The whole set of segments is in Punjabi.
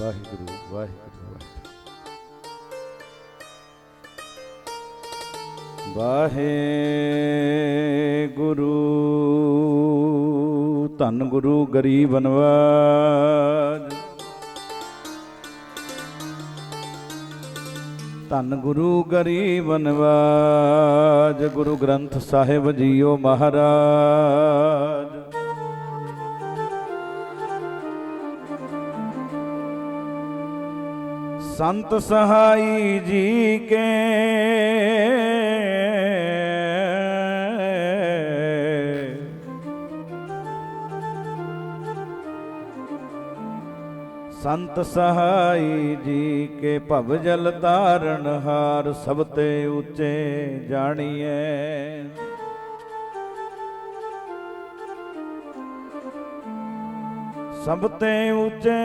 ਵਾਹਿਗੁਰੂ ਵਾਹਿਗੁਰੂ ਵਾਹਿਗੁਰੂ। ਧੰਨ ਗੁਰੂ ਗਰੀਬ ਨਵਾਜ ਧੰਨ ਗੁਰੂ ਗਰੀਬ ਨਵਾਜ ਗੁਰੂ ਗ੍ਰੰਥ ਸਾਹਿਬ ਜੀਓ ਮਹਾਰਾਜ। ਸੰਤ ਸਹਾਈ ਜੀ ਕੇ। ਸੰਤ ਸਹਾਈ ਜੀ ਕੇ ਭਵ ਜਲ ਤਾਰਨ ਹਾਰ ਸਭ ਤੇ ਉੱਚੇ ਜਾਣੀਏ ਸਭ ਤੇ ਉੱਚੇ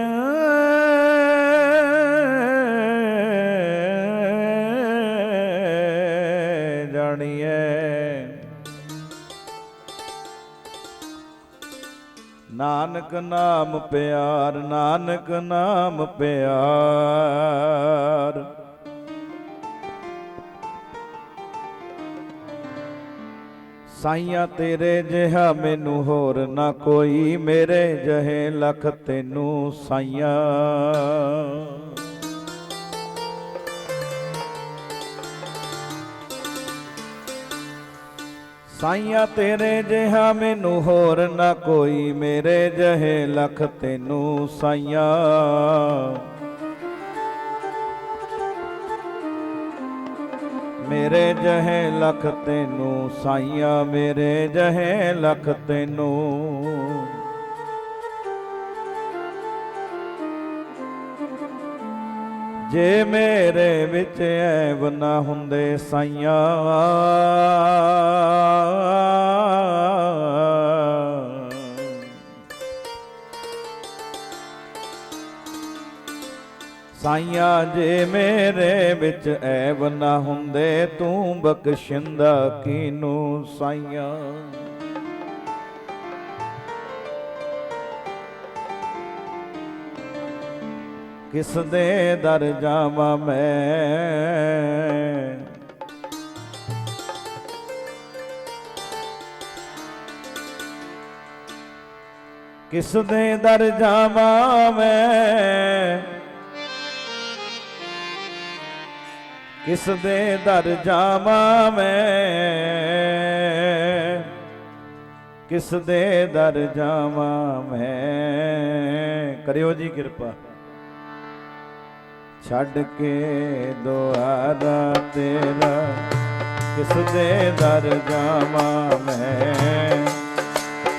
ਨਾਨਕ ਨਾਮ ਪਿਆਰ, ਨਾਨਕ ਨਾਮ ਪਿਆਰ। ਸਾਈਆਂ ਤੇਰੇ ਜਿਹਾ ਮੈਨੂੰ ਹੋਰ ਨਾ ਕੋਈ, ਮੇਰੇ ਜਹੇ ਲਖ ਤੈਨੂੰ ਸਾਈਆਂ। ਸਾਈਆਂ ਤੇਰੇ ਜਿਹਾ ਮੈਨੂੰ ਹੋਰ ਨਾ ਕੋਈ, ਮੇਰੇ ਜਹੇ ਲਖ ਤੈਨੂੰ ਸਾਈਆਂ। ਮੇਰੇ ਜਹੇ ਲਖ ਤੈਨੂੰ ਸਾਈਆਂ, ਮੇਰੇ ਜਹੇ ਲਖ ਤੈਨੂੰ। ਜੇ ਮੇਰੇ ਵਿੱਚ ਐਬ ਨਾ ਹੁੰਦੇ ਸਾਈਆਂ ਸਾਈਆਂ ਜੇ ਮੇਰੇ ਵਿੱਚ ਐਬ ਨਾ ਹੁੰਦੇ, ਤੂੰ ਬਖਸ਼ਿੰਦਾ ਕੀਨੂੰ ਸਾਈਆਂ? ਕਿਸ ਦੇ ਦਰ ਜਾਵਾਂ ਮੈਂ? ਕਿਸ ਦੇ ਦਰ ਜਾਵਾਂ ਮੈਂ? ਕਿਸ ਦੇ ਦਰ ਜਾਵਾਂ ਮੈਂ? ਕਿਸ ਦੇ ਦਰ ਜਾਵਾਂ ਮੈਂ? ਕਰਿਓ ਜੀ ਕਿਰਪਾ। ਛੱਡ ਕੇ ਦੁਆਰਾ ਤੇਰਾ ਕਿਸ ਦੇ ਦਰ ਜਾਵਾਂ ਮੈਂ?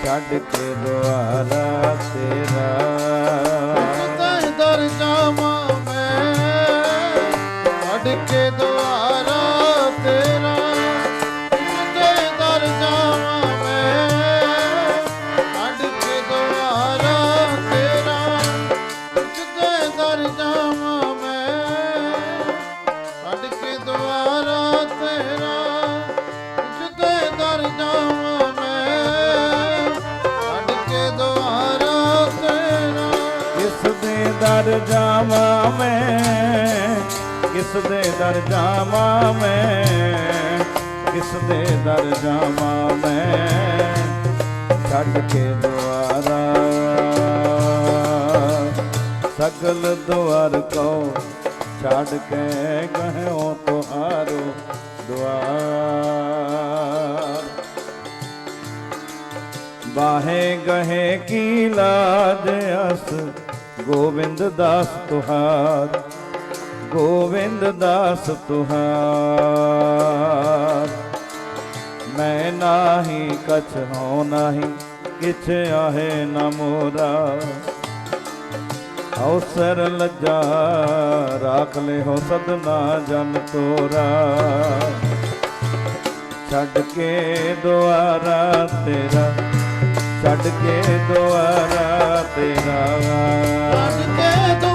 ਛੱਡ ਕੇ ਦੁਆਰਾ ਤੇਰਾ ਦੇ ਦਰ ਜਾਵਾਂ ਮੈਂ? ਛੱਡ ਕੇ ਦਰ ਜਾਵਾਂ ਮੈਂ। ਕਿਸ ਦੇ ਦਰ ਜਾਵਾਂ ਮੈਂ। ਕਿਸ ਦੇ ਦਰ ਜਾਵਾਂ ਮੈਂ। ਛੱਡ ਕੇ ਦੁਆਰਾ। ਸਗਲ ਦੁਆਰ ਕੋ ਛੱਡ ਕੇ ਕਹਿਓ ਤੁਹਾਰੋ ਦੁਆਰ। ਬਾਹੇ ਗਹੇ ਕੀ ਲਾਜ ਅਸ ਗੋਬਿੰਦ ਦਾਸ ਤੁਹਾਰ, ਗੋਬਿੰਦ ਦਾਸ ਤੁਹਾਰ। ਮੈਂ ਨਾਹੀ ਕਛ ਹੋ ਨਾਹੀ, ਕਿਛ ਆਹੇ ਨਾ ਮੋਰਾ। ਅਵਸਰ ਲੱਜਾ, ਰਾਖ ਲੈ ਹੋ ਸਦਨਾ ਜਨ ਤੋਰਾ। ਛੱਡ ਕੇ ਦੁਆਰਾ ਤੇਰਾ ਕੱਢ ਕੇ ਦੁਆਰਾ ਤੇਰਾ ਛੱਡ ਕੇ